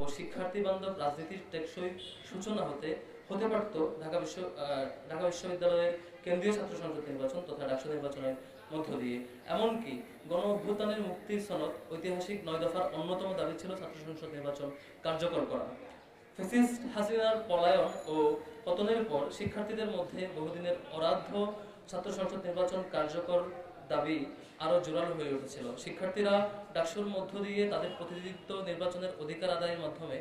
ও শিক্ষার্থী বান্ধব রাজনীতির টেকসই সূচনা হতে হতে পারত ঢাকা বিশ্ব ঢাকা বিশ্ববিদ্যালয়ের কেন্দ্রীয় ছাত্র সংসদ নির্বাচন তথা রাষ্ট্র নির্বাচনের মধ্য দিয়ে। এমনকি গণ অভ্যুত্থানের মুক্তির সনদ ঐতিহাসিক নয় দফার অন্যতম দাবি ছিল ছাত্র সংসদ নির্বাচন কার্যকর করা। হাসিনার পলায়ন ও পতনের পর শিক্ষার্থীদের মধ্যে বহুদিনের অরাধ্য ছাত্র সংসদ নির্বাচন কার্যকর দাবি আরও জোরালো হয়ে উঠেছিল। শিক্ষার্থীরা ডাকসুর মধ্য দিয়ে তাদের প্রতিনিধিত্ব, নির্বাচনের অধিকার আদায়ের মাধ্যমে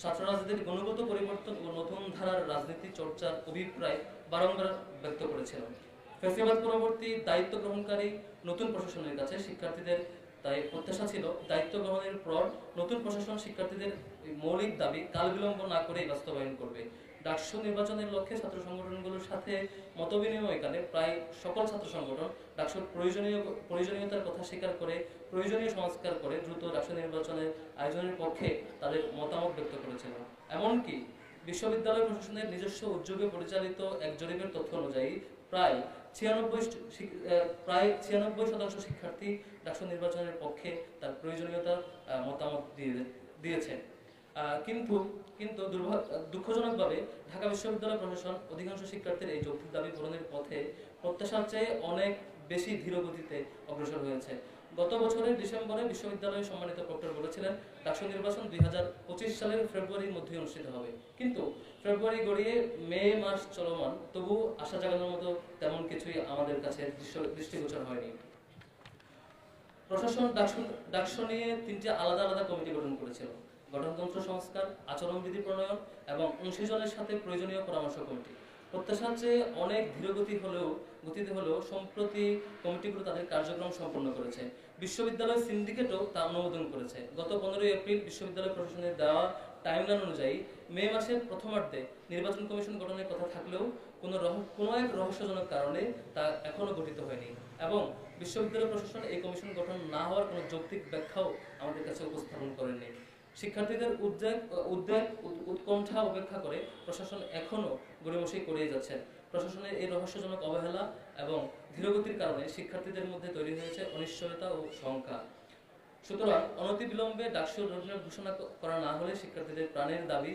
ছাত্র রাজনীতির গুণগত পরিবর্তন ও নতুন ধারার রাজনীতি চর্চার অভিপ্রায় বারংবার ব্যক্ত করেছিল। ফেস্টিভাল পরবর্তী দায়িত্ব গ্রহণকারী নতুন প্রশাসনের কাছে শিক্ষার্থীদের তাই প্রত্যাশা ছিল, দায়িত্ব গ্রহণের পর নতুন প্রশাসন শিক্ষার্থীদের মৌলিক দাবি কাল বিলম্ব না করেই বাস্তবায়ন করবে। ডাকসু নির্বাচনের লক্ষ্যে ছাত্র সংগঠনগুলোর সাথে মতবিনিময়কালে প্রায় সকল ছাত্র সংগঠন ডাকসুর প্রয়োজনীয় প্রয়োজনীয়তার কথা স্বীকার করে প্রয়োজনীয় সংস্কার করে দ্রুত ডাকসু নির্বাচনের আয়োজনের পক্ষে তাদের মতামত ব্যক্ত করেছিল। এমনকি বিশ্ববিদ্যালয় প্রশাসনের নিজস্ব উদ্যোগে পরিচালিত এক জরিপের তথ্য অনুযায়ী প্রায় ছিয়ানব্বই প্রায় ছিয়ানব্বই শতাংশ শিক্ষার্থী ডাকসু নির্বাচনের পক্ষে তার প্রয়োজনীয়তা আহ, মতামত দিয়ে দিয়েছে। আহ, কিন্তু কিন্তু দুঃখজনকভাবে ঢাকা বিশ্ববিদ্যালয় প্রশাসন অধিকাংশ শিক্ষার্থীর এই যৌক্তিক দাবি পূরণের পথে প্রত্যাশার চেয়ে অনেক বেশি ধীর গতিতে অগ্রসর হয়েছে। গত বছরের ডিসেম্বরে বিশ্ববিদ্যালয়ের সম্মানিত প্রক্টর বলেছিলেন, ডাকসু নির্বাচন দুই সালের ফেব্রুয়ারির মধ্যেই অনুষ্ঠিত হবে। কিন্তু ফেব্রুয়ারি গড়িয়ে মে মাস চলমান, তবু আশা জাগানোর মতো তেমন কিছুই আমাদের কাছে দৃষ্টিগোচর হয়নি। প্রশাসন ডাকসু ডাকসু নিয়ে তিনটি আলাদা আলাদা কমিটি গঠন করেছিল। গঠনতন্ত্র সংস্কার, আচরণবিধি প্রণয়ন এবং অংশীজনের সাথে প্রয়োজনীয় পরামর্শ কমিটি। প্রত্যাশার চেয়ে অনেক ধীরগতি হলেও, গতিতে হলেও সম্প্রতি কমিটিগুলো তাদের কার্যক্রম সম্পন্ন করেছে। বিশ্ববিদ্যালয় সিন্ডিকেটও তা অনুমোদন করেছে। গত পনেরোই এপ্রিল বিশ্ববিদ্যালয় প্রশাসনের দেওয়া টাইমলাইন অনুযায়ী মে মাসের প্রথমার্ধে নির্বাচন কমিশন গঠনের কথা থাকলেও কোনো কোনো এক রহস্যজনক কারণে তা এখনও গঠিত হয়নি এবং বিশ্ববিদ্যালয় প্রশাসন এই কমিশন গঠন না হওয়ার কোনো যৌক্তিক ব্যাখ্যাও আমাদের কাছে উপস্থাপন করেনি শিক্ষার্থীদের উদ্বেগ উদ্বেগ, উৎকণ্ঠা উপেক্ষা করে প্রশাসন এখনও গড়িমসি করেই যাচ্ছে। প্রশাসনের এই রহস্যজনক অবহেলা এবং ধীরগতির কারণে শিক্ষার্থীদের মধ্যে তৈরি হয়েছে অনিশ্চয়তা ও শঙ্কা। সুতরাং অনতিবিলম্বে ডাকসু রোডম্যাপ ঘোষণা করা না হলে শিক্ষার্থীদের প্রাণের দাবি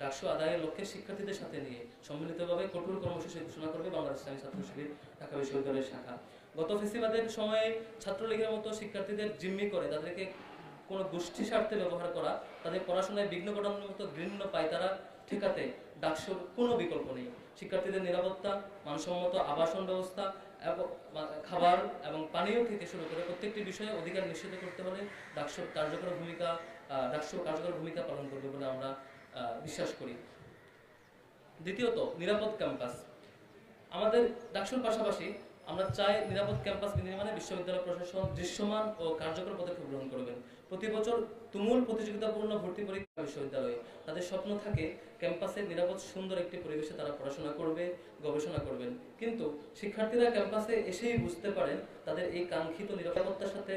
ডাকসু আদায়ের লক্ষ্যে শিক্ষার্থীদের সাথে নিয়ে সম্মিলিতভাবে কঠোর কর্মসূচি ঘোষণা করবে বাংলাদেশ ইসলামী ছাত্র শিবির, ঢাকা বিশ্ববিদ্যালয়ের শাখা। গত ফেস্টিভালের সময়ে ছাত্রলীগের মতো শিক্ষার্থীদের জিম্মি করে তাদেরকে কোনো গোষ্ঠী স্বার্থে ব্যবহার করা তাদের পড়াশোনায় বিঘ্ন ঘটানোর মতো ঘৃণ্য পায়তারা ঠেকাতে ডাকসুর কোনো বিকল্প নেই। শিক্ষার্থীদের নিরাপত্তা মানসম্মত আবাসন ব্যবস্থা এবং খাবার এবং পানীয় থেকে শুরু করে প্রত্যেকটি বিষয়ে অধিকার নিশ্চিত করতে হলে ডাকসুর কার্যকর ভূমিকা আহ, ডাকসু কার্যকর ভূমিকা পালন করবে বলে আমরা বিশ্বাস করি। দ্বিতীয়ত নিরাপদ ক্যাম্পাস। আমাদের ডাকসুর পাশাপাশি আমরা চাই নিরাপদ ক্যাম্পাস বিনির্মাণে বিশ্ববিদ্যালয় প্রশাসন দৃশ্যমান ও কার্যকর পদক্ষেপ গ্রহণ করবেন প্রতি বছর তুমুল প্রতিযোগিতাপূর্ণ ভর্তি পরীক্ষা বিশ্ববিদ্যালয়ে। তাদের স্বপ্ন থাকে ক্যাম্পাসে নিরাপদ সুন্দর একটি পরিবেশে তারা পড়াশোনা করবে, গবেষণা করবেন। কিন্তু শিক্ষার্থীরা ক্যাম্পাসে এসেই বুঝতে পারেন তাদের এই কাঙ্ক্ষিত নিরাপত্তার সাথে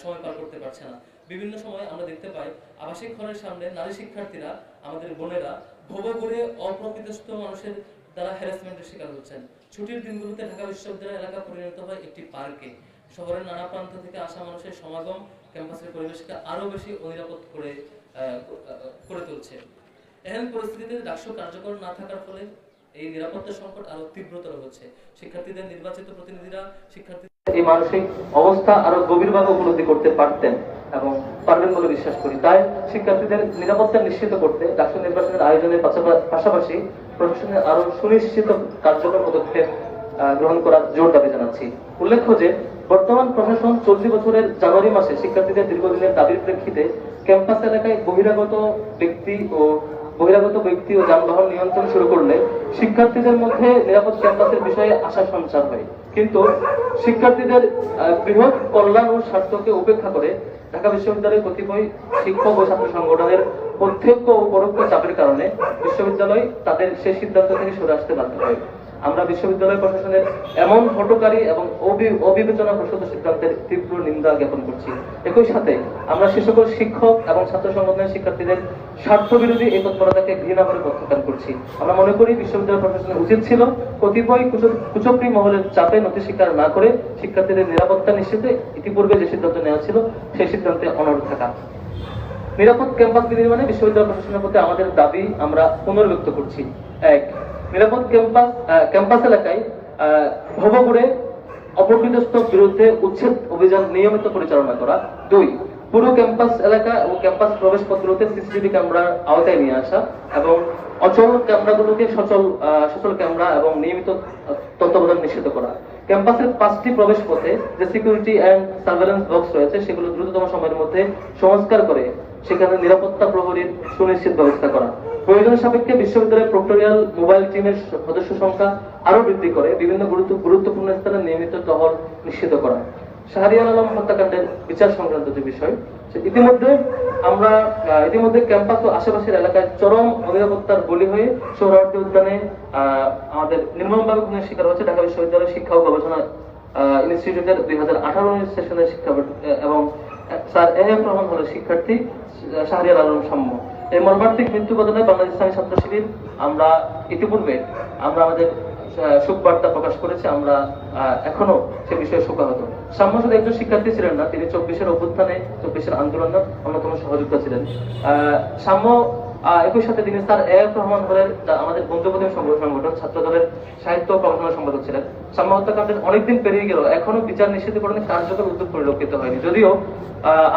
সময় পার করতে পারছে না। বিভিন্ন সময় আমরা দেখতে পাই আবাসিক হলের সামনে নারী শিক্ষার্থীরা, আমাদের বোনেরা ভব করে অপ্রকৃতস্থ মানুষের দ্বারা হ্যারাসমেন্টের শিকার হচ্ছেন। ছুটির দিনগুলোতে ঢাকা বিশ্ববিদ্যালয় এলাকা পরিণত হয় একটি পার্কে। শহরের নানা প্রান্ত থেকে আসা মানুষের সমাগম ক্যাম্পাসের পরিবেশকে আরও বেশি অনিরাপদ করে করে তুলছে। এহেন পরিস্থিতিতে ডাকসু কার্যকর না থাকার ফলে এই নিরাপত্তা সংকট আরও তীব্রতর হচ্ছে। শিক্ষার্থীদের নির্বাচিত প্রতিনিধিরা শিক্ষার্থী এই মানসিক অবস্থা আরও গভীরভাবে উপলব্ধি করতে পারতেন এবং পারবেন বলে বিশ্বাস করি। তাই শিক্ষার্থীদের নিরাপত্তা নিশ্চিত করতে ডাকসু নির্বাচনের আয়োজনের পাশাপাশি প্রশাসনের আরও সুনিশ্চিত কার্যকর পদক্ষেপ গ্রহণ করার জোর দাবি জানাচ্ছি। উল্লেখ্য যে, বর্তমান প্রশাসন চলতি বছরের জানুয়ারি মাসে শিক্ষার্থীদের দীর্ঘদিনের দাবির প্রেক্ষিতে ক্যাম্পাস এলাকায় বহিরাগত ব্যক্তি ও বহিরাগত ব্যক্তি ও যানবাহন নিয়ন্ত্রণ শুরু করলে শিক্ষার্থীদের মধ্যে নিরাপদ ক্যাম্পাসের বিষয়ে আশা সঞ্চার হয়। কিন্তু শিক্ষার্থীদের বৃহৎ কল্যাণ ও স্বার্থকে উপেক্ষা করে ঢাকা বিশ্ববিদ্যালয়ের কতিপয় শিক্ষক ও ছাত্র সংগঠনের প্রত্যক্ষ ও পরোক্ষ চাপের কারণে বিশ্ববিদ্যালয় তাদের সেই সিদ্ধান্ত থেকে সরে আসতে বাধ্য হয়। আমরা বিশ্ববিদ্যালয় প্রশাসনের এমন হটকারী এবং অবি- অবিবেচনা প্রসূত সিদ্ধান্তের তীব্র নিন্দা জ্ঞাপন করছি। একই সাথে আমরা সে সকল শিক্ষক এবং ছাত্র সংগঠনের শিক্ষার্থীদের স্বার্থ বিরোধী এই তৎপরতাকে ঘৃণা করে প্রত্যাখ্যান করছি। আমরা মনে করি বিশ্ববিদ্যালয় প্রশাসনের উচিত ছিল কতিপয় কুচ- কুচক্রী মহলের চাপে নথি স্বীকার না করে শিক্ষার্থীদের নিরাপত্তা নিশ্চিতে ইতিপূর্বে যে সিদ্ধান্ত নেওয়া ছিল, সেই সিদ্ধান্তে অনড় থাকা। নিরাপদ ক্যাম্পাস বিনির্মাণে বিশ্ববিদ্যালয় প্রশাসনের প্রতি আমাদের দাবি আমরা পুনর্ব্যক্ত করছি। এক, নিরাপদ ক্যাম্পাস ক্যাম্পাস এলাকায় ভবঘুরে অপকৃতস্থ বিরুদ্ধে উচ্ছেদ অভিযান নিয়মিত পরিচালনা করা। দুই পুরো ক্যাম্পাস এলাকা ও ক্যাম্পাস প্রবেশ পথগুলোতে সিসিটিভি ক্যামেরার আওতায় নিয়ে আসা এবং অচল ক্যামেরাগুলোকে সচল সচল ক্যামেরা এবং নিয়মিত তত্ত্বাবধান নিশ্চিত করা। ক্যাম্পাসের পাঁচটি প্রবেশ পথে যে সিকিউরিটি অ্যান্ড সার্ভেলেন্স বক্স রয়েছে, সেগুলো দ্রুততম সময়ের মধ্যে সংস্কার করে সেখানে নিরাপত্তা প্রহরীর সুনিশ্চিত ব্যবস্থা করা। প্রয়োজন সাপেক্ষে বিশ্ববিদ্যালয়ের প্রক্টোরিয়াল মোবাইল টিমের সদস্য সংখ্যা আরও বৃদ্ধি করে বিভিন্ন গুরুত্ব, গুরুত্বপূর্ণ স্থানে নিয়মিত টহল নিশ্চিত করা। শাহরিয়ার আলম হত্যাকাণ্ডের বিচার সংক্রান্ত যে বিষয় ইতিমধ্যে আমরা ইতিমধ্যে ক্যাম্পাস ও আশেপাশের এলাকায় চরম অনিরাপত্তার বলি হয়ে সোহরাওয়ার্দী উদ্যানে আমাদের নির্মমভাবে শিকার হচ্ছে ঢাকা বিশ্ববিদ্যালয়ের শিক্ষা ও গবেষণা ইনস্টিটিউটের দুই হাজার আঠারো সেশনের শিক্ষা এবং স্যার এ এফ রহমান হলের শিক্ষার্থী আহ, শাহরিয়ার আলম সাম্য। এই মর্মান্তিক মৃত্যু ঘটনায় বাংলাদেশ ইসলামী ছাত্র শিবির আমরা ইতিপূর্বে আমরা আমাদের আহ, শোক বার্তা প্রকাশ করেছে। আমরা এখনও সে বিষয়ে শোকাহত সাম্য শুধু একজন শিক্ষার্থী ছিলেন না তিনি চব্বিশের অভ্যুত্থানে চব্বিশের আন্দোলনের অন্যতম সহযোগিতা ছিলেন। আহ, সাম্য একই সাথে তিনি স্যার এফ রহমান হলের আমাদের সংগঠন ছাত্র দলের সাহিত্য প্রকাশনা সম্পাদক ছিলেন। সাম্য হত্যাকাণ্ডের অনেকদিন পেরিয়ে গেল, এখনও বিচার নিশ্চিতকরণে কার্যকর উদ্যোগ পরিলক্ষিত হয়নি। যদিও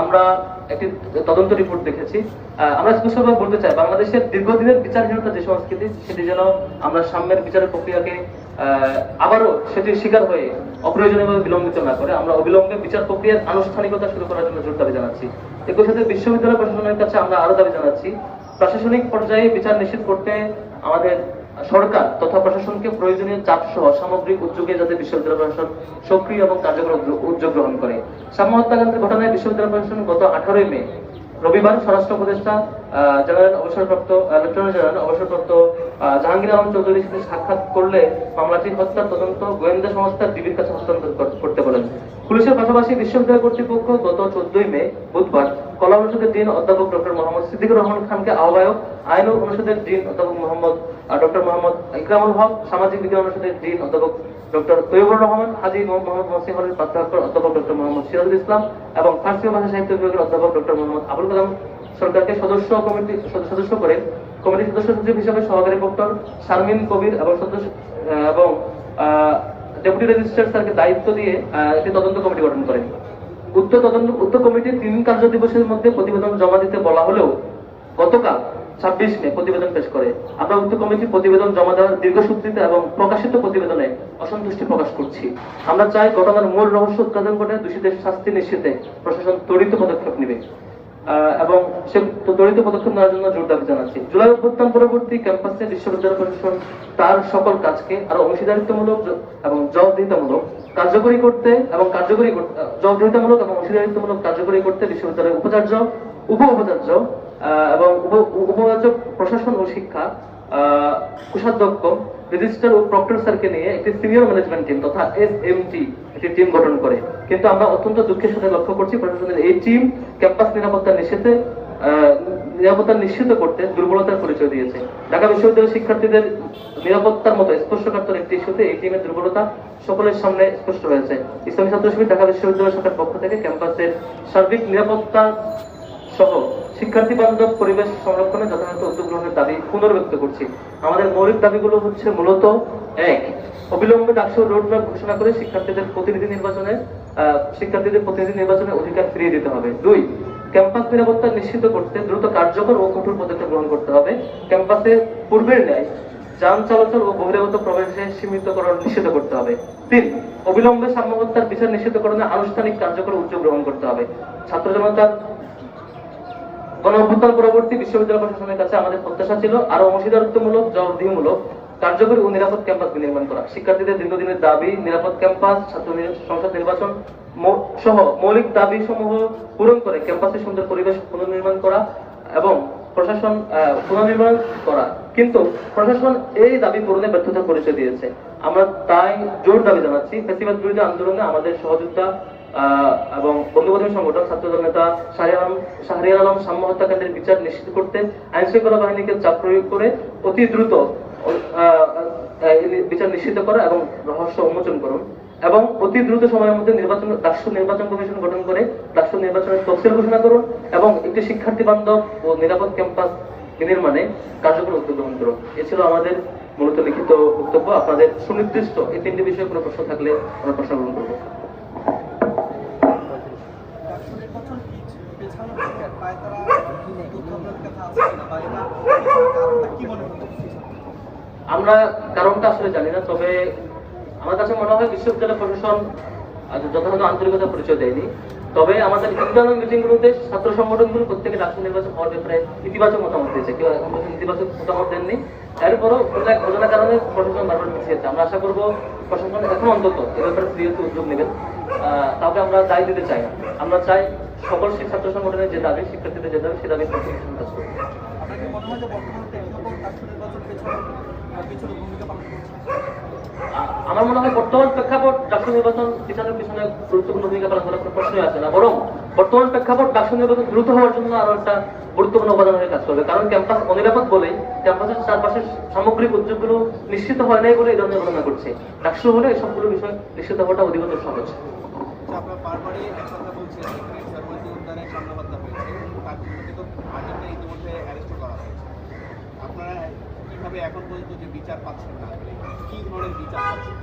আমরা একটি তদন্ত রিপোর্ট দেখেছি। আমরা স্পষ্টভাবে বলতে চাই, বাংলাদেশের দীর্ঘদিনের বিচারহীনতা যে সংস্কৃতি, সেটি যেন আমরা সাম্যের বিচারের প্রক্রিয়াকে আবারও সেটির শিকার হয়ে অপ্রয়োজনীয়ভাবে বিলম্বিত না করে, আমরা অবিলম্বে বিচার প্রক্রিয়ার আনুষ্ঠানিকতা শুরু করার জন্য জোর দাবি জানাচ্ছি। একই সাথে বিশ্ববিদ্যালয় প্রশাসনের কাছে আমরা আরও দাবি জানাচ্ছি প্রশাসনিক পর্যায়ে বিচার নিশ্চিত করতে আমাদের সরকার তথা প্রশাসনকে প্রয়োজনীয় চাপ সহ সামগ্রিক উদ্যোগে যাতে বিশ্ববিদ্যালয় প্রশাসন সক্রিয় এবং কার্যকর উদ্যোগ- গ্রহণ করে। সাম্য হত্যাকাণ্ডের ঘটনায় বিশ্ববিদ্যালয় প্রশাসন গত আঠারোই মে, রবিবার স্বরাষ্ট্র উপদেষ্টা জেনারেল অবসরপ্রাপ্ত লেফটেন্যান্ট জেনারেল অবসরপ্রাপ্ত জাহাঙ্গীর আলম চৌধুরীর সাথে সাক্ষাৎ করলে মামলাটি হত্যার তদন্ত গোয়েন্দা সংস্থার ডিবির কাছে হস্তান্তর করতে বলেন। পুলিশের পাশাপাশি বিশ্ববিদ্যালয় কর্তৃপক্ষ গত চোদ্দই মে, বুধবার কলা অনুষদের ডিন অধ্যাপক ডক্টর মোহাম্মদ সিদ্দিকুর রহমান খানকে আহ্বায়ক আইন অনুষদের ডিন অধ্যাপক মোহাম্মদ ডক্টর মোহাম্মদ ইকরামুল হক, সামাজিক বিজ্ঞান অনুষদের ডিন অধ্যাপক ডক্টর তৈবুর রহমান, হাজি মোহাম্মদ মসিহ হলের প্রাধ্যাপক অধ্যাপক ডক্টর মোহাম্মদ সিরাজুল ইসলাম এবং ফার্সি ভাষা সাহিত্য বিভাগের অধ্যাপক ডক্টর মোহাম্মদ আবুল কালাম সরকারকে সদস্য কমিটি সদস্য করে কমিটির সদস্য সচিব হিসেবে সহকারী ডক্টর শারমিন কবির এবং সদস্য এবং ডেপুটি রেজিস্ট্রার স্যারকে দায়িত্ব দিয়ে একটি তদন্ত কমিটি গঠন করে উক্ত তদন্ত উক্ত কমিটি তিন কার্য দিবসের মধ্যে প্রতিবেদন জমা দিতে বলা হলেও গতকাল ছাব্বিশ মে প্রতিবেদন পেশ করে। আমরা উক্ত কমিটি প্রতিবেদন জমা দেওয়ার দীর্ঘসূত্রিত এবং প্রকাশিত প্রতিবেদনে অসন্তুষ্টি প্রকাশ করছি। আমরা চাই ঘটনার মূল রহস্য উৎপাদন করে দোষীদের শাস্তি নিশ্চিতে প্রশাসন ত্বরিত পদক্ষেপ নেবে। এবং সে ত্বরিত পদক্ষেপ নেওয়ার জন্য জোর দাবি জানাচ্ছি। জুলাই অভ্যুত্থান পরবর্তী ক্যাম্পাসে বিশ্ববিদ্যালয় প্রশাসন তার সকল কাজকে আরও অংশীদারিত্বমূলক এবং জবাবদিহিতামূলক কার্যকরী করতে এবং কার্যকরী জবাবদিহিতামূলক এবং অংশীদারিত্বমূলক কার্যকরী করতে বিশ্ববিদ্যালয়ের উপাচার্য উপ উপাচার্য এবং উপ- উপাচার্য প্রশাসন ও শিক্ষা কোষাধ্যক্ষ রেজিস্টার ও প্রক্টর স্যারকে নিয়ে একটি সিনিয়র ম্যানেজমেন্ট টিম তথা এস একটি টিম গঠন করে। কিন্তু আমরা অত্যন্ত দুঃখের সাথে লক্ষ্য করছি প্রশাসনের এই টিম ক্যাম্পাস নিরাপত্তা আহ, নিরাপত্তা নিশ্চিত করতে দুর্বলতার পরিচয় দিয়েছে। ঢাকা বিশ্ববিদ্যালয়ের শিক্ষার্থীদের নিরাপত্তার মতো স্পর্শকাতর একটি ইস্যুতে এই টিমের দুর্বলতা সকলের সামনে স্পষ্ট হয়েছে। ইসলামী ছাত্র শিবির ঢাকা বিশ্ববিদ্যালয় শাখার পক্ষ থেকে ক্যাম্পাসের সার্বিক নিরাপত্তা সহ শিক্ষার্থী বান্ধব পরিবেশ সংরক্ষণে যথাযথ উদ্যোগ গ্রহণের দাবি পুনর্ব্যক্ত করছি। আমাদের মৌলিক দাবিগুলো হচ্ছে মূলত, এক, অবিলম্বে ডাকসু রোডম্যাপ ঘোষণা করে শিক্ষার্থীদের প্রতিনিধি নির্বাচনে শিক্ষার্থীদের প্রতিনিধি নির্বাচনের অধিকার ফিরিয়ে দিতে হবে। দুই ক্যাম্পাস নিরাপত্তা নিশ্চিত করতে দ্রুত কার্যকর ও কঠোর পদক্ষেপ গ্রহণ করতে হবে। ক্যাম্পাসে পূর্বের ন্যায় যান চলাচল ও বহিরাগত প্রবেশে সীমিতকরণ নিষিদ্ধ করতে হবে। তিন, অবিলম্বে সাম্যহত্যার বিচার নিষিদ্ধকরণে আনুষ্ঠানিক কার্যকর উদ্যোগ গ্রহণ করতে হবে। ছাত্র জনতার গণ অভ্যুত্থান পরবর্তী বিশ্ববিদ্যালয় প্রশাসনের কাছে আমাদের প্রত্যাশা ছিল আরও অংশীদারিত্বমূলক, জবাবদিহিমূলক কার্যকরী ও নিরাপদ ক্যাম্পাস বিনির্মাণ করা। শিক্ষার্থীদের দীর্ঘদিনের দাবি, নিরাপদ ক্যাম্পাস ছাত্র সংসদ নির্বাচন সহ মৌলিক দাবি সমূহ পূরণ করে ক্যাম্পাসে সুন্দর পরিবেশ পুনর্নির্মাণ করা এবং প্রশাসন পুনর্নির্মাণ করা। কিন্তু প্রশাসন এই দাবি পূরণে ব্যর্থতার পরিচয় দিয়েছে। আমরা তাই জোর দাবি জানাচ্ছি, ফেসিবাদ বিরোধী আন্দোলনে আমাদের সহযোগিতা এবং বন্ধুবান্ধব সংগঠন ছাত্রদল নেতা শাহরিয়ার আলম সাম্য হত্যাকাণ্ডের বিচার নিশ্চিত করতে আইন শৃঙ্খলা বাহিনীকে চাপ প্রয়োগ করে অতি দ্রুত বিচার নিশ্চিত করা এবং রহস্য উন্মোচন করুন এবং অতি দ্রুত সময়ের মধ্যে নির্বাচন, রাষ্ট্র নির্বাচন কমিশন গঠন করে রাষ্ট্র নির্বাচনের তফসিল ঘোষণা করুন এবং একটি শিক্ষার্থী বান্ধব ও নিরাপদ ক্যাম্পাস বিনির্মাণে কার্যকর উদ্যোগ গ্রহণ করুন। এ ছিল আমাদের মূলত লিখিত বক্তব্য। আপনাদের সুনির্দিষ্ট এই তিনটি বিষয়ে কোনো প্রশ্ন থাকলে আমরা প্রশ্ন গ্রহণ করব কি মনে আমরা কারণটা আসলে জানি না, তবে আমার কাছে মনে হয় বিশ্ববিদ্যালয় প্রশাসন যথাযথ আন্তরিকতা পরিচয় দেয়নি। তবে আমাদের ইন্টারনাল মিটিংগুলোতে ছাত্র সংগঠনগুলো প্রত্যেকে রাষ্ট্র নির্বাচন হওয়ার ব্যাপারে ইতিবাচক মতামত দিয়েছে। কেউ ইতিবাচক মতামত দেননি। এরপরও কোনো এক ঘটনার কারণে প্রশাসন বারবার পিছিয়েছে আমরা আশা করব প্রশাসন এখন অন্তত এ ব্যাপারে সিরিয়াস উদ্যোগ নেবেন কাউকে আমরা দায় দিতে চাই না। আমরা চাই সকল ছাত্র সংগঠনের যে দাবি, শিক্ষার্থীদের যে দাবি, সে দাবি কাজ করবে আমার মনে হয় বর্তমান প্রেক্ষাপট ডাকসু নির্বাচন পিছনের পিছনে গুরুত্বপূর্ণ ভূমিকা পালন করার কোনো প্রশ্নই আসে না। বরং বর্তমান প্রেক্ষাপট ডাকসু নির্বাচন দ্রুত হওয়ার জন্য আরও একটা গুরুত্বপূর্ণ উপাদান হয়ে কাজ করবে। কারণ ক্যাম্পাস অনিরাপদ বলে ক্যাম্পাসের চারপাশের সামগ্রিক উদ্যোগগুলো নিশ্চিত হয় নাই বলে এই ধরনের ঘটনা ঘটছে। ডাকসু হলে এই সবগুলো বিষয় নিশ্চিত হওয়াটা অধিকতর সহজ আচ্ছা, আপনার বারবারই এক কথা বলছেন এখানে সরবতি উদ্যানের সামনাবাদ্যা হয়েছে তার জন্য কিন্তু আটজনকে ইতিমধ্যে অ্যারেস্ট করা হয়েছে আপনারা কীভাবে এখন পর্যন্ত যে বিচার পাচ্ছেন না কি ধরনের বিচার পাচ্ছেন?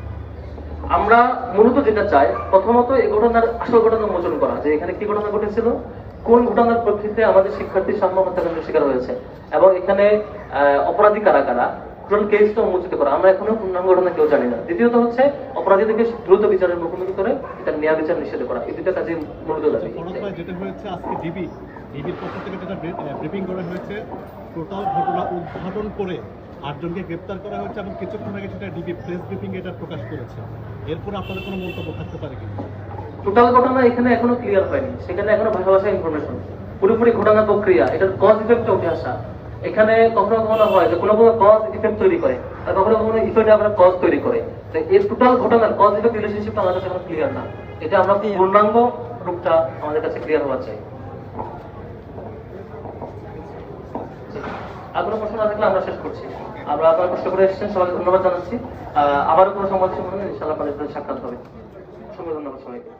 আমরা মূলত যেটা চাই প্রথমত এই ঘটনার আসল ঘটনা উন্মোচন করা যে এখানে কি ঘটনা ঘটেছিল কোন ঘটনার প্রেক্ষিতে আমাদের শিক্ষার্থী সাম্য হত্যাকাণ্ডের শিকার হয়েছে এবং এখানে অপরাধী কারা কারা টোটাল কেসটা উন্মোচিত করা আমরা এখনও পূর্ণাঙ্গ ঘটনা কেউ জানি না। দ্বিতীয়ত হচ্ছে অপরাধীদেরকে দ্রুত বিচারের মুখোমুখি করে এটা ন্যায় বিচার নিশ্চিত করা এই দুটো কাজে মূলত দাবি। যেটা হয়েছে আজকে ডিবি ডিবির পক্ষ থেকে যেটা ব্রিফিং করা হয়েছে টোটাল ঘটনা উদ্ঘাটন করে আটজনকে গ্রেপ্তার করা হয়েছে এবং কিছুক্ষণ আগে সেটা ডিবি প্রেস ব্রিফিং এটা প্রকাশ করেছে। এরপর আপনাদের কোনো মন্তব্য থাকতে পারে কি টোটাল ঘটনা এখানে এখনও ক্লিয়ার হয়নি। সেখানে এখনও ভাষা ভাষা ইনফরমেশন পুরোপুরি ঘটনা প্রক্রিয়া। এটার কজ ইফেক্ট উঠে আসা। এখানে কখনো কখনো হয় যে কোনো কোনো কজ ইফেক্ট তৈরি করে আর কখনো কখনো ইফেক্ট আমরা কজ তৈরি করে। এই টোটাল ঘটনার কজ ইফেক্ট রিলেশনশিপ আমাদের কাছে এখন ক্লিয়ার না। এটা আমরা পূর্ণাঙ্গ রূপটা আমাদের কাছে ক্লিয়ার হওয়া চাই। আর কোনো প্রশ্ন না থাকলে আমরা শেষ করছি। আমরা আপনারা কষ্ট করে এসেছেন সবাই ধন্যবাদ জানাচ্ছি। আবারও কোনো মনে হয় ইনশাআল্লাহ পরে সাক্ষাৎ হবে। অসংখ্য ধন্যবাদ সবাইকে।